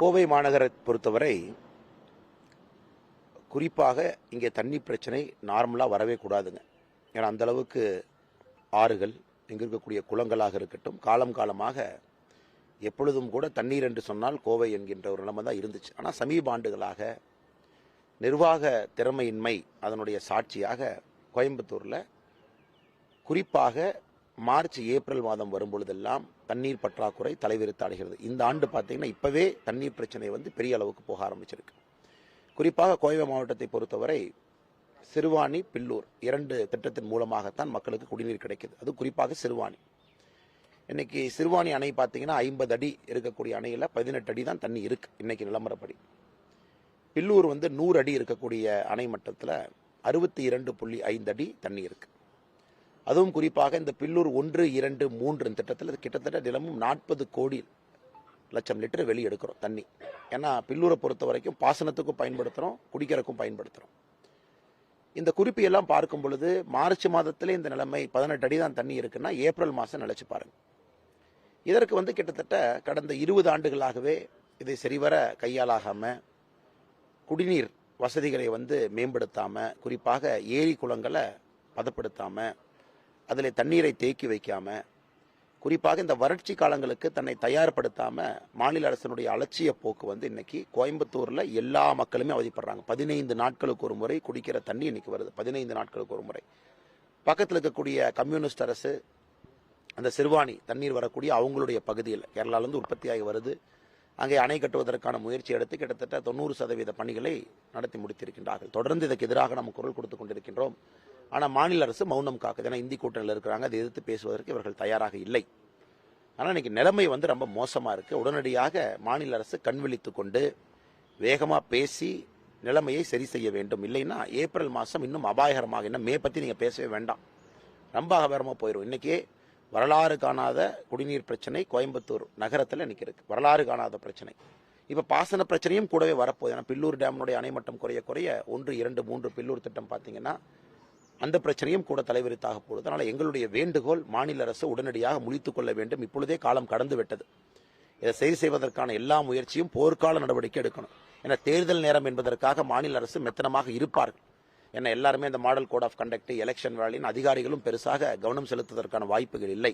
கோவை மாநகரை பொறுத்தவரை குறிப்பாக இங்கே தண்ணி பிரச்சனை நார்மலாக வரவே கூடாதுங்க. ஏன்னா அந்தளவுக்கு ஆறுகள் இங்கே இருக்கக்கூடிய குளங்களாக இருக்கட்டும் காலம் காலமாக எப்பொழுதும் கூட தண்ணீர் என்று சொன்னால் கோவை என்கின்ற ஒரு நிலைமை தான் இருந்துச்சு. ஆனால் சமீப ஆண்டுகளாக நிர்வாக திறமையின்மை அதனுடைய சாட்சியாக கோயம்புத்தூரில் குறிப்பாக மார்ச் ஏப்ரல் மாதம் வரும்பொழுதெல்லாம் தண்ணீர் பற்றாக்குறை தலைவிரித்தாடுகிறது இந்த ஆண்டு பார்த்தீங்கன்னா இப்போவே தண்ணீர் பிரச்சனை வந்து பெரிய அளவுக்கு போக ஆரம்பிச்சிருக்கு. குறிப்பாக கோவை மாவட்டத்தை பொறுத்தவரை சிறுவாணி பில்லூர் இரண்டு திட்டத்தின் மூலமாகத்தான் மக்களுக்கு குடிநீர் கிடைக்குது. அது குறிப்பாக சிறுவாணி. இன்னைக்கு சிறுவாணி அணை பார்த்தீங்கன்னா ஐம்பது அடி இருக்கக்கூடிய அணையில் பதினெட்டு அடி தான் தண்ணி இருக்கு இன்னைக்கு நிலமரப்படி பில்லூர் வந்து நூறு அடி இருக்கக்கூடிய அணை மட்டத்தில் அறுபத்தி இரண்டு புள்ளி ஐந்து அடி தண்ணி இருக்குது அதுவும் குறிப்பாக இந்த பில்லூர் ஒன்று இரண்டு மூன்று திட்டத்தில் கிட்டத்தட்ட தினமும் நாற்பது கோடி லட்சம் லிட்டர் வெளியே எடுக்கிறோம் தண்ணி. ஏன்னா பில்லூரை பொறுத்த வரைக்கும் பாசனத்துக்கும் பயன்படுத்துகிறோம் குடிக்கிறக்கும் பயன்படுத்துகிறோம் இந்த குறிப்பையெல்லாம் பார்க்கும் பொழுது மார்ச் மாதத்திலே இந்த நிலைமை பதினெட்டு அடி தான் தண்ணி இருக்குன்னா ஏப்ரல் மாதம் நினைச்சு பாருங்க. இதற்கு வந்து கிட்டத்தட்ட கடந்த இருபது ஆண்டுகளாகவே இதை சரிவர கையாளாகாமல் குடிநீர் வசதிகளை வந்து மேம்படுத்தாமல் குறிப்பாக ஏரி குளங்களை பதப்படுத்தாமல் அதில் தண்ணீரை தேக்கி வைக்காமல் குறிப்பாக இந்த வறட்சி காலங்களுக்கு தன்னை தயார்படுத்தாமல் மாநில அரசினுடைய அலட்சிய போக்கு வந்து இன்னைக்கு கோயம்புத்தூரில் எல்லா மக்களுமே அவதிப்படுறாங்க. பதினைந்து நாட்களுக்கு ஒரு முறை குடிக்கிற தண்ணி இன்னைக்கு வருது. பதினைந்து நாட்களுக்கு ஒரு முறை. பக்கத்தில் இருக்கக்கூடிய கம்யூனிஸ்ட் அரசு அந்த சிறுவாணி தண்ணீர் வரக்கூடிய அவங்களுடைய பகுதியில் கேரளாவிலேருந்து உற்பத்தியாகி வருது. அங்கே அணை கட்டுவதற்கான முயற்சி எடுத்து கிட்டத்தட்ட தொண்ணூறு சதவீத பணிகளை நடத்தி முடித்திருக்கின்றார்கள். தொடர்ந்து இதற்கு எதிராக நாம் குரல் கொடுத்து கொண்டிருக்கின்றோம். ஆனால் மாநில அரசு மௌனம் காக்குது. ஏன்னா இந்தி கூட்டணியில் இருக்கிறாங்க. அதை எதிர்த்து பேசுவதற்கு இவர்கள் தயாராக இல்லை. ஆனால் இன்னைக்கு நிலைமை வந்து ரொம்ப மோசமாக இருக்குது உடனடியாக மாநில அரசு கண்விழித்து கொண்டு வேகமாக பேசி நிலைமையை சரி செய்ய வேண்டும். இல்லைன்னா ஏப்ரல் மாதம் இன்னும் அபாயகரமாக இன்னும் மே பற்றி நீங்கள் பேசவே வேண்டாம். ரொம்ப அபாயகரமாக போயிடும் இன்றைக்கே வரலாறு காணாத குடிநீர் பிரச்சனை கோயம்புத்தூர் நகரத்தில் இன்னைக்கு இருக்குது வரலாறு காணாத பிரச்சனை. இப்போ பாசன பிரச்சனையும் கூடவே வரப்போகுது. ஏன்னா பில்லூர் டேம்னுடைய அணைமட்டம் குறைய குறைய ஒன்று இரண்டு மூன்று பில்லூர் திட்டம் பார்த்தீங்கன்னா அந்த பிரச்சனையும் கூட தலைவிரித்தாக போடுது. அதனால் எங்களுடைய வேண்டுகோள் மாநில அரசு உடனடியாக முடித்துக் கொள்ள வேண்டும். இப்பொழுதே காலம் கடந்து விட்டது. இதை சரி செய்வதற்கான எல்லா முயற்சியும் போர்க்கால நடவடிக்கை எடுக்கணும். ஏன்னா தேர்தல் நேரம் என்பதற்காக மாநில அரசு மெத்தனமாக இருப்பார்கள். ஏன்னா எல்லாருமே இந்த model code of conduct election வேலையின் அதிகாரிகளும் பெருசாக கவனம் செலுத்துவதற்கான வாய்ப்புகள் இல்லை.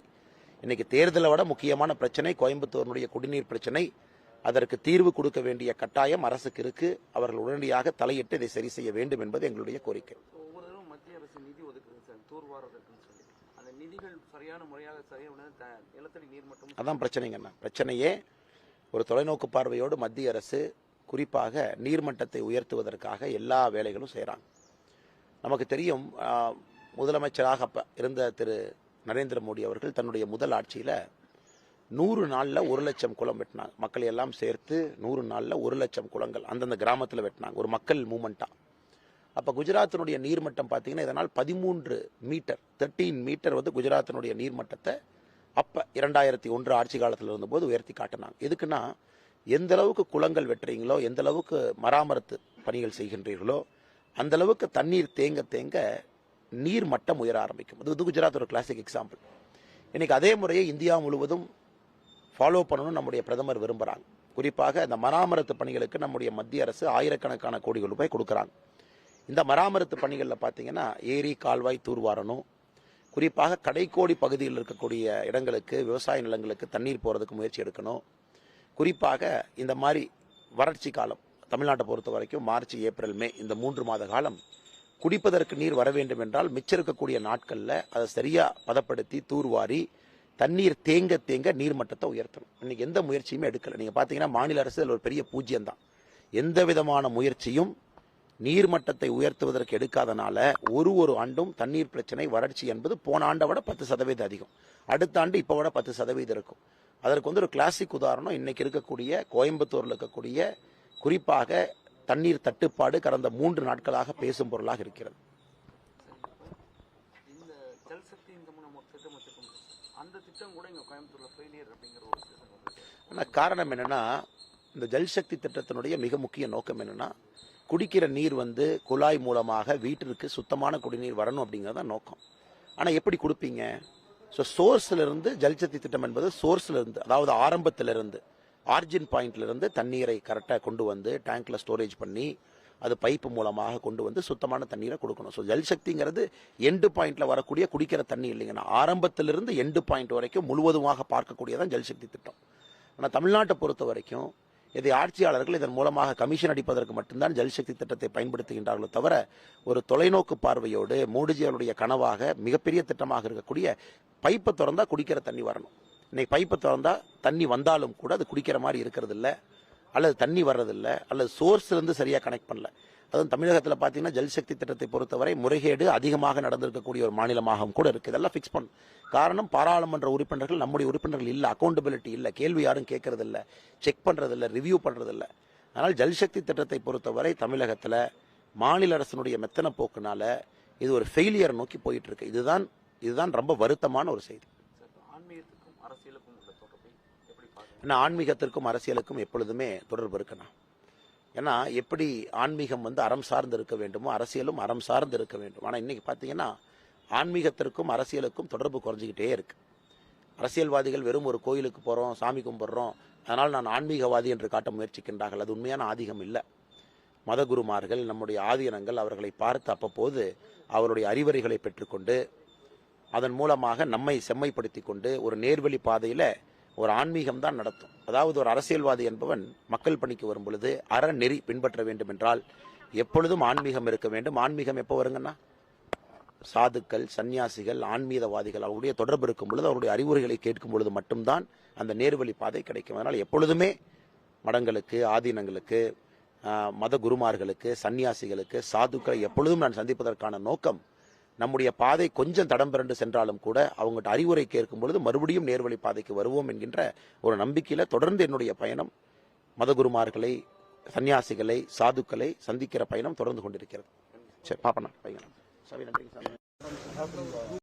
இன்னைக்கு தேர்தலை விட முக்கியமான பிரச்சனை கோயம்புத்தூரினுடைய குடிநீர் பிரச்சனை. அதற்கு தீர்வு கொடுக்க வேண்டிய கட்டாயம் அரசுக்கு இருக்கு. அவர்கள் உடனடியாக தலையிட்டு இதை சரி செய்ய வேண்டும் என்பது எங்களுடைய கோரிக்கை. அந்த சரியான முறையாக சரியான நிலத்தடி நீர் மட்டும் அதான் பிரச்சனைங்கண்ணா. பிரச்சனையே ஒரு தொலைநோக்கு பார்வையோடு மத்திய அரசு குறிப்பாக நீர்மட்டத்தை உயர்த்துவதற்காக எல்லா வேலைகளும் செய்கிறாங்க நமக்கு தெரியும் முதலமைச்சராக இருந்த திரு நரேந்திர மோடி அவர்கள் தன்னுடைய முதல் ஆட்சியில் நூறு நாளில் ஒரு லட்சம் குளம் வெட்டினாங்க. மக்கள் எல்லாம் சேர்த்து நூறு நாளில் ஒரு லட்சம் குளங்கள் அந்தந்த கிராமத்தில் வெட்டினாங்க. ஒரு மக்கள் மூமெண்ட்டாக அப்போ குஜராத்தினுடைய நீர்மட்டம் பார்த்தீங்கன்னா இதனால் பதிமூன்று மீட்டர் தேர்ட்டீன் மீட்டர் வந்து குஜராத்தினுடைய நீர்மட்டத்தை அப்போ இரண்டாயிரத்தி ஒன்று ஆட்சி காலத்தில் இருந்தபோது உயர்த்தி காட்டினாங்க. எதுக்குன்னா எந்த அளவுக்கு குளங்கள் வெட்டுறீங்களோ எந்த அளவுக்கு மராமரத்து பணிகள் செய்கின்றீர்களோ அந்த அளவுக்கு தண்ணீர் தேங்க தேங்க நீர் மட்டம் உயர ஆரம்பிக்கும். அது வந்து குஜராத் ஒரு கிளாசிக் எக்ஸாம்பிள் இன்னைக்கு அதே முறையை இந்தியா முழுவதும் ஃபாலோ பண்ணணும்னு நம்முடைய பிரதமர் விரும்புகிறாங்க குறிப்பாக இந்த மராமரத்து பணிகளுக்கு நம்முடைய மத்திய அரசு ஆயிரக்கணக்கான கோடிகள் ரூபாய் கொடுக்குறாங்க. இந்த மராமரத்து பணிகளில் பார்த்தீங்கன்னா ஏரி கால்வாய் தூர்வாரணும். குறிப்பாக கடைக்கோடி பகுதியில் இருக்கக்கூடிய இடங்களுக்கு விவசாய நிலங்களுக்கு தண்ணீர் போகிறதுக்கு முயற்சி எடுக்கணும். குறிப்பாக இந்த மாதிரி வறட்சி காலம் தமிழ்நாட்டை பொறுத்த வரைக்கும் மார்ச் ஏப்ரல் மே இந்த மூன்று மாத காலம் குடிப்பதற்கு நீர் வர வேண்டும் என்றால் மிச்சம் இருக்கக்கூடிய நாட்களில் அதை சரியாக பதப்படுத்தி தூர்வாரி தண்ணீர் தேங்க தேங்க நீர்மட்டத்தை உயர்த்தணும். இன்னைக்கு எந்த முயற்சியுமே எடுக்கலை. நீங்கள் பார்த்தீங்கன்னா மாநில அரசு ஒரு பெரிய பூஜ்யம் தான் எந்த விதமான முயற்சியும் நீர்மட்டத்தை உயர்த்துவதற்கு எடுக்காதனால ஒரு ஒரு ஆண்டும் தண்ணீர் பிரச்சனை வறட்சி என்பது போன ஆண்டை விட பத்து சதவீதம் அதிகம். அடுத்த ஆண்டு இப்போ விட பத்து சதவீதம் இருக்கும். அதற்கு வந்து ஒரு கிளாசிக் உதாரணம் இன்னைக்கு இருக்கக்கூடிய கோயம்புத்தூர்ல இருக்கக்கூடிய குறிப்பாக தண்ணீர் தட்டுப்பாடு கடந்த மூன்று நாட்களாக பேசும் பொருளாக இருக்கிறது. ஆனால் காரணம் என்னன்னா இந்த ஜல்சக்தி திட்டத்தினுடைய மிக முக்கிய நோக்கம் என்னன்னா குடிக்கிற நீர் வந்து குழாய் மூலமாக வீட்டிற்கு சுத்தமான குடிநீர் வரணும் அப்படிங்கிறது தான் நோக்கம். ஆனால் எப்படி கொடுப்பீங்க? ஸோ சோர்ஸ்லேருந்து ஜல்சக்தி திட்டம் என்பது சோர்ஸ்ல இருந்து அதாவது ஆரம்பத்திலிருந்து ஆர்ஜின் பாயிண்ட்லேருந்து தண்ணீரை கரெக்டாக கொண்டு வந்து டேங்க்கில் ஸ்டோரேஜ் பண்ணி அது பைப்பு மூலமாக கொண்டு வந்து சுத்தமான தண்ணீரை கொடுக்கணும். ஸோ ஜல்சக்திங்கிறது எண்டு பாயிண்ட்ல வரக்கூடிய குடிக்கிற தண்ணி இல்லைங்கன்னா ஆரம்பத்திலிருந்து எண்டு பாயிண்ட் வரைக்கும் முழுவதுமாக பார்க்கக்கூடியதான் ஜல்சக்தி திட்டம். ஆனால் தமிழ்நாட்டை பொறுத்த வரைக்கும் இதை ஆட்சியாளர்கள் இதன் மூலமாக கமிஷன் அடிப்பதற்கு மட்டும்தான் ஜல்சக்தி திட்டத்தை பயன்படுத்துகின்றார்களோ தவிர ஒரு தொலைநோக்கு பார்வையோடு மோடிஜியாளுடைய கனவாக மிகப்பெரிய திட்டமாக இருக்கக்கூடிய பைப்பை திறந்தா குடிக்கிற தண்ணி வரணும். இன்னைக்கு பைப்பை திறந்தா தண்ணி வந்தாலும் கூட அது குடிக்கிற மாதிரி இருக்கிறது இல்லை அல்லது தண்ணி வர்றதில்ல அல்லது சோர்ஸ்லேருந்து சரியாக கனெக்ட் பண்ணல. அதுவும் தமிழகத்தில் பார்த்தீங்கன்னா ஜல்சக்தி திட்டத்தை பொறுத்தவரை முறைகேடு அதிகமாக நடந்திருக்கக்கூடிய ஒரு மாநிலமாகவும் கூட இருக்கு. இதெல்லாம் ஃபிக்ஸ் பண்ணும் காரணம் பாராளுமன்ற உறுப்பினர்கள் நம்முடைய உறுப்பினர்கள் இல்லை அக்கௌண்டபிலிட்டி இல்லை. கேள்வி யாரும் கேட்கறது இல்ல செக் பண்றது இல்ல ரிவ்யூ பண்றது இல்ல அதனால் ஜல்சக்தி திட்டத்தை பொறுத்தவரை தமிழகத்தில் மாநில அரசினுடைய மெத்தன போக்குனால இது ஒரு ஃபெயிலியர் நோக்கி போயிட்டு இருக்கு இதுதான் இதுதான் ரொம்ப வருத்தமான ஒரு செய்தி. ஆன்மீகத்துக்கும் அரசியலுக்கும் ஆன்மீகத்திற்கும் அரசியலுக்கும் எப்பொழுதுமே தொடர்பு இருக்குண்ணா ஏன்னா எப்படி ஆன்மீகம் வந்து அறம் சார்ந்து இருக்க வேண்டுமோ அரசியலும் அறம் சார்ந்து இருக்க வேண்டும். ஆனால் இன்னைக்கு பார்த்தீங்கன்னா ஆன்மீகத்திற்கும் அரசியலுக்கும் தொடர்பு குறைஞ்சிக்கிட்டே இருக்கு. அரசியல்வாதிகள் வெறும் ஒரு கோயிலுக்கு போகிறோம் சாமி கும்பிட்றோம் அதனால் நான் ஆன்மீகவாதி என்று காட்ட முயற்சிக்கின்றார்கள். அது உண்மையான ஆதிகம் இல்லை. மதகுருமார்கள் நம்முடைய ஆதீனங்கள் அவர்களை பார்த்து அப்பப்போது அவருடைய அறிவுரைகளை பெற்றுக்கொண்டு அதன் மூலமாக நம்மை செம்மைப்படுத்தி கொண்டு ஒரு நேர்வழி பாதையில் ஒரு ஆன்மீகம் தான் நடத்தும். அதாவது ஒரு அரசியல்வாதி என்பவன் மக்கள் பணிக்கு வரும் பொழுது அறநெறி பின்பற்ற வேண்டும் என்றால் எப்பொழுதும் ஆன்மீகம் இருக்க வேண்டும். ஆன்மீகம் எப்போ வருங்கன்னா? சாதுக்கள் சன்னியாசிகள் ஆன்மீகவாதிகள் அவருடைய தொடர்பு இருக்கும் பொழுது அவருடைய அறிவுரைகளை கேட்கும் பொழுது மட்டும்தான் அந்த நேர்வழி பாதை கிடைக்கும். அதனால் எப்பொழுதுமே மடங்களுக்கு ஆதீனங்களுக்கு மத குருமார்களுக்கு சந்நியாசிகளுக்கு சாதுக்களை எப்பொழுதும் நான் சந்திப்பதற்கான நோக்கம் நம்முடைய பாதை கொஞ்சம் தடம் பிறண்டு சென்றாலும் கூட அவங்ககிட்ட அறிவுரை கேட்கும் பொழுது மறுபடியும் நேர்வழி பாதைக்கு வருவோம் என்கின்ற ஒரு நம்பிக்கையில் தொடர்ந்து என்னுடைய பயணம் மதகுருமார்களை சன்னியாசிகளை சாதுக்களை சந்திக்கிற பயணம் தொடர்ந்து கொண்டிருக்கிறது. சரி பாப்பண்ணா பையன். சரி நன்றி சாமி.